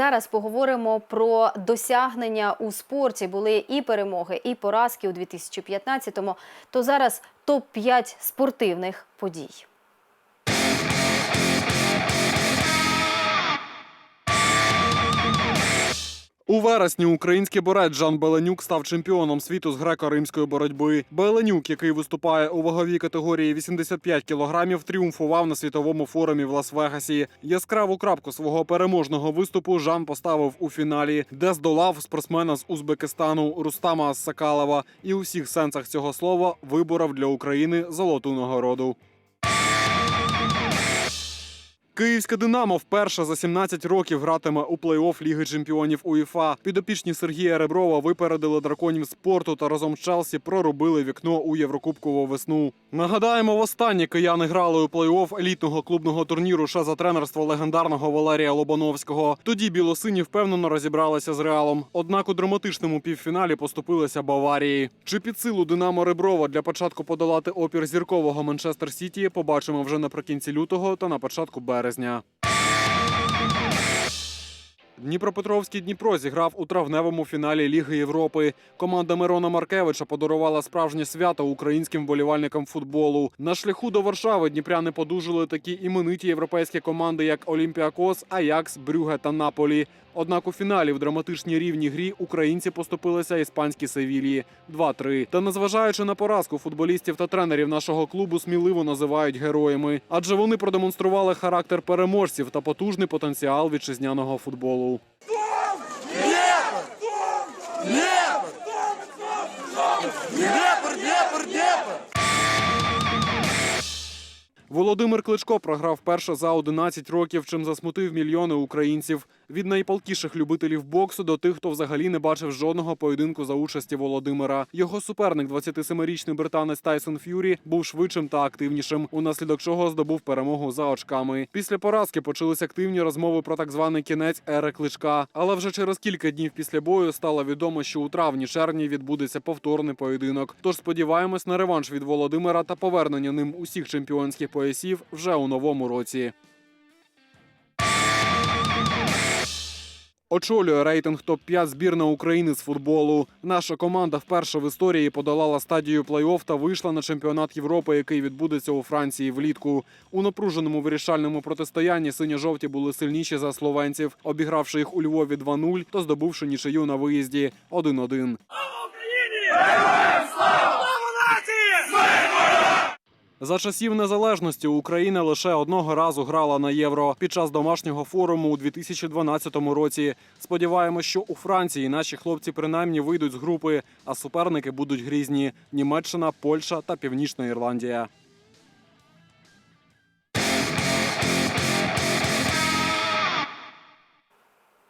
зараз поговоримо про досягнення у спорті. Були і перемоги, і поразки у 2015-му. То зараз топ 5 спортивних подій. У вересні український борець Жан Беленюк став чемпіоном світу з греко-римської боротьби. Беленюк, який виступає у ваговій категорії 85 кілограмів, тріумфував на світовому форумі в Лас-Вегасі. Яскраву крапку свого переможного виступу Жан поставив у фіналі, де здолав спортсмена з Узбекистану Рустама Сакалова і у всіх сенсах цього слова виборов для України золоту нагороду. Київське Динамо вперше за 17 років гратиме у плей-офф Ліги чемпіонів УЄФА. Підопічні Сергія Реброва випередили драконів спорту та разом з Челсі проробили вікно у Єврокубкову весну. Нагадаємо, востаннє кияни грали у плей-офф елітного клубного турніру ще за тренерство легендарного Валерія Лобановського. Тоді білосині впевнено розібралися з Реалом. Однак у драматичному півфіналі поступилися Баварії. Чи під силу Динамо Реброва для початку подолати опір зіркового Манчестер Сіті? Побачимо вже наприкінці лютого та на початку березня. Дніпропетровський Дніпро зіграв у травневому фіналі Ліги Європи. Команда Мирона Маркевича подарувала справжнє свято українським вболівальникам футболу. На шляху до Варшави дніпряни подужили такі імениті європейські команди, як Олімпіакос, Аякс, Брюге та Наполі. Однак у фіналі в драматичній рівній грі українці поступилися іспанській Севілії 2-3. Та незважаючи на поразку футболістів та тренерів нашого клубу сміливо називають героями, адже вони продемонстрували характер переможців та потужний потенціал вітчизняного футболу. Володимир Кличко програв перше за 11 років, чим засмутив мільйони українців. Від найпалкіших любителів боксу до тих, хто взагалі не бачив жодного поєдинку за участі Володимира. Його суперник, 27-річний британець Тайсон Ф'юрі, був швидшим та активнішим, унаслідок чого здобув перемогу за очками. Після поразки почались активні розмови про так званий кінець ери Кличка. Але вже через кілька днів після бою стало відомо, що у травні-червні відбудеться повторний поєдинок. Тож сподіваємось на реванш від Володимира та повернення ним усіх чемпіонських поясів вже у новому році. Очолює рейтинг топ-5 збірна України з футболу. Наша команда вперше в історії подолала стадію плей-офф та вийшла на чемпіонат Європи, який відбудеться у Франції влітку. У напруженому вирішальному протистоянні сині-жовті були сильніші за словенців, обігравши їх у Львові 2-0 та здобувши нічию на виїзді 1-1. За часів незалежності Україна лише одного разу грала на євро під час домашнього форуму у 2012 році. Сподіваємось, що у Франції наші хлопці принаймні вийдуть з групи, а суперники будуть грізні: Німеччина, Польща та Північна Ірландія.